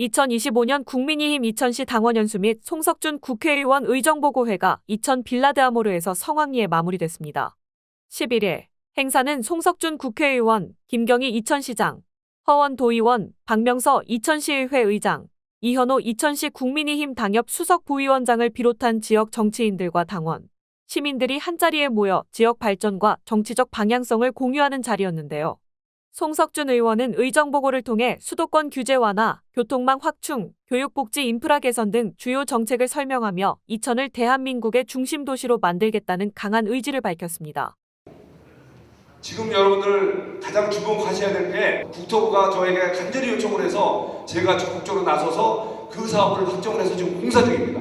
2025년 국민의힘 이천시 당원연수 및 송석준 국회의원 의정보고회가 이천 빌라드아모르에서 성황리에 마무리됐습니다. 11일 행사는 송석준 국회의원, 김경희 이천시장, 허원 도의원, 박명서 이천시의회 의장, 이현호 이천시 국민의힘 당협 수석 부위원장을 비롯한 지역 정치인들과 당원, 시민들이 한자리에 모여 지역 발전과 정치적 방향성을 공유하는 자리였는데요. 송석준 의원은 의정보고를 통해 수도권 규제 완화, 교통망 확충, 교육복지 인프라 개선 등 주요 정책을 설명하며 이천을 대한민국의 중심 도시로 만들겠다는 강한 의지를 밝혔습니다. 지금 여러분들 가장 주목하셔야 될 게 국토부가 저에게 간절히 요청을 해서 제가 적극적으로 나서서 그 사업을 확정을 해서 지금 공사 중입니다.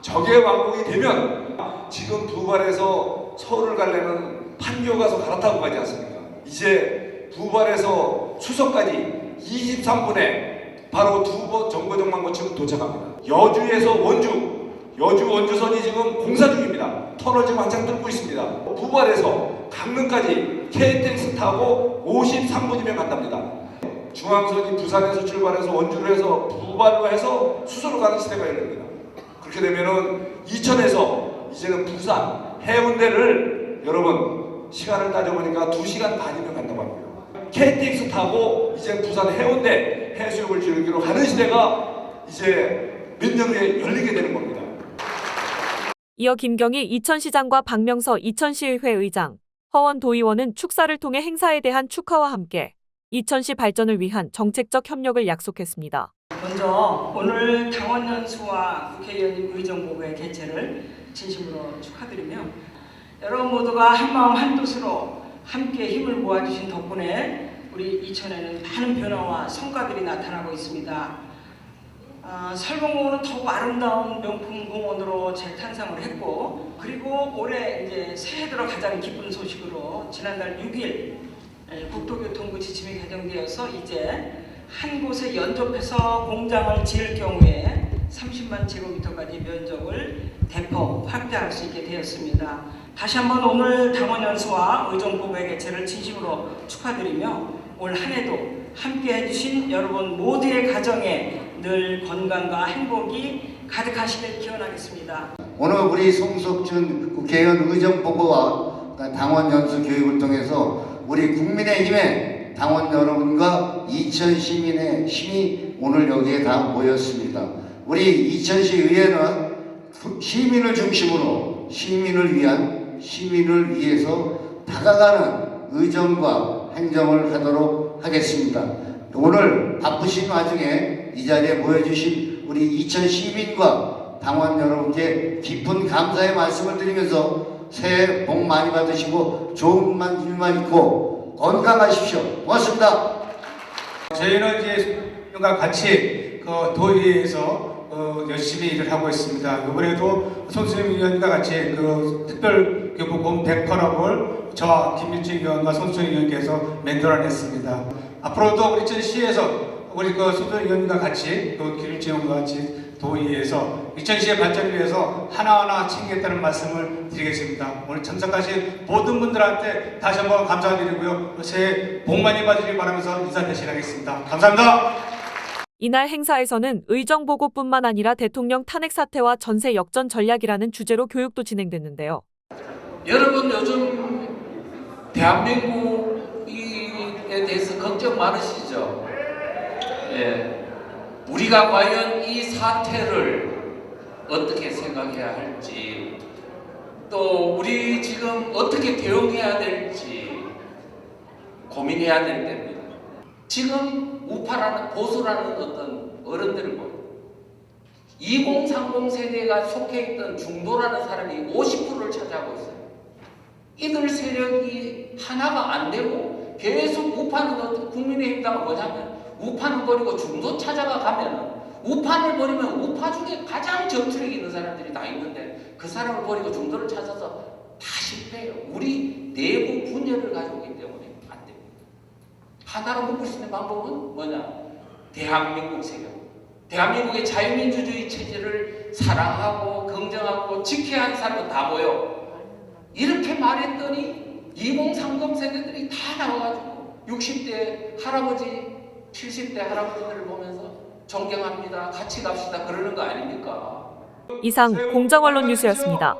저게 완공이 되면 지금 부발에서 서울을 가려면 판교 가서 갈아타고 가지 않습니까? 이제 부발에서 수서까지 23분에 바로 두 번 정거장만 거치면 도착합니다. 여주에서 원주, 여주 원주선이 지금 공사 중입니다. 터널 지금 한창 뚫고 있습니다. 부발에서 강릉까지 KTX 타고 53분이면 간답니다. 중앙선이 부산에서 출발해서 원주로 해서 부발로 해서 수서로 가는 시대가 열립니다. 그렇게 되면은 이천에서 이제는 부산 해운대를 여러분 시간을 따져보니까 2시간 반이면 간다고 합니다. KTX 타고 이제 부산 해운대 해수욕을 즐기러 가는 시대가 이제 몇 년 후에 열리게 되는 겁니다. 이어 김경희 이천시장과 박명서 이천시의회 의장, 허원 도의원은 축사를 통해 행사에 대한 축하와 함께 이천시 발전을 위한 정책적 협력을 약속했습니다. 먼저 오늘 당원 연수와 국회의원 의정보고의 개최를 진심으로 축하드리며 여러분 모두가 한마음 한뜻으로 함께 힘을 모아주신 덕분에 우리 이천에는 많은 변화와 성과들이 나타나고 있습니다. 아, 설봉공원은 더욱 아름다운 명품 공원으로 재탄생을 했고 그리고 올해 이제 새해 들어 가장 기쁜 소식으로 지난달 6일 에, 국토교통부 지침이 개정되어서 이제 한 곳에 연접해서 공장을 지을 경우에 30만 제곱미터까지 면적을 대폭 확대할 수 있게 되었습니다. 다시 한번 오늘 당원 연수와 의정 보고의 개최를 진심으로 축하드리며 올 한 해도 함께 해주신 여러분 모두의 가정에 늘 건강과 행복이 가득하시길 기원하겠습니다. 오늘 우리 송석준 국회의원 의정보고와 당원 연수 교육을 통해서 우리 국민의힘의 당원 여러분과 이천 시민의 힘이 오늘 여기에 다 모였습니다. 우리 이천시 의회는 시민을 중심으로 시민을 위한 시민을 위해서 다가가는 의정과 행정을 하도록 하겠습니다. 오늘 바쁘신 와중에 이 자리에 모여주신 우리 이천 시민과 당원 여러분께 깊은 감사의 말씀을 드리면서 새해 복 많이 받으시고 좋은 만 일만 있고 건강하십시오. 고맙습니다. 저희는 이제 과 같이 그 도의회에서 어, 열심히 일을 하고 있습니다. 이번에도 손수림 의원과 같이 그 특별 교부금 100%를 저와 김일중 의원과 손수림 의원께서 만들어냈습니다. 앞으로도 우리 전 시에서 우리 그 손수림 의원과 같이 그 김일중 의원과 같이 도의회에서 이천시의 발전을 위해서 하나하나 챙기겠다는 말씀을 드리겠습니다. 오늘 참석하신 모든 분들한테 다시 한번 감사드리고요. 새해 복 많이 받으시길 바라면서 인사 대신하겠습니다. 감사합니다. 이날 행사에서는 의정보고뿐만 아니라 대통령 탄핵 사태와 전세 역전 전략이라는 주제로 교육도 진행됐는데요. 여러분 요즘 대한민국에 대해서 걱정 많으시죠? 예. 우리가 과연 이 사태를 어떻게 생각해야 할지, 또 우리 지금 어떻게 대응해야 될지 고민해야 될 때입니다. 지금 우파라는 보수라는 어떤 어른들을 보고 2030 세대가 속해 있던 중도라는 사람이 50%를 차지하고 있어요. 이들 세력이 하나가 안 되고 계속 우파는 어떤 국민의힘 당은 뭐냐면 우파는 버리고 중도 찾아가 가면 우파를 버리면 우파 중에 가장 정치력 있는 사람들이 다 있는데 그 사람을 버리고 중도를 찾아서 다 실패해요. 우리 내부 분열을 가지고 있기 때문에 안 됩니다. 하나로 묶을 수 있는 방법은 뭐냐? 대한민국 세력. 대한민국의 자유민주주의 체제를 사랑하고 긍정하고 지켜야 하는 사람은 다 모여. 이렇게 말했더니 2030 세대들이 다 나와가지고 60대 할아버지, 70대 할아버지들을 보면서 존경합니다. 같이 갑시다. 그러는 거 아닙니까? 이상 공정언론 뉴스였습니다.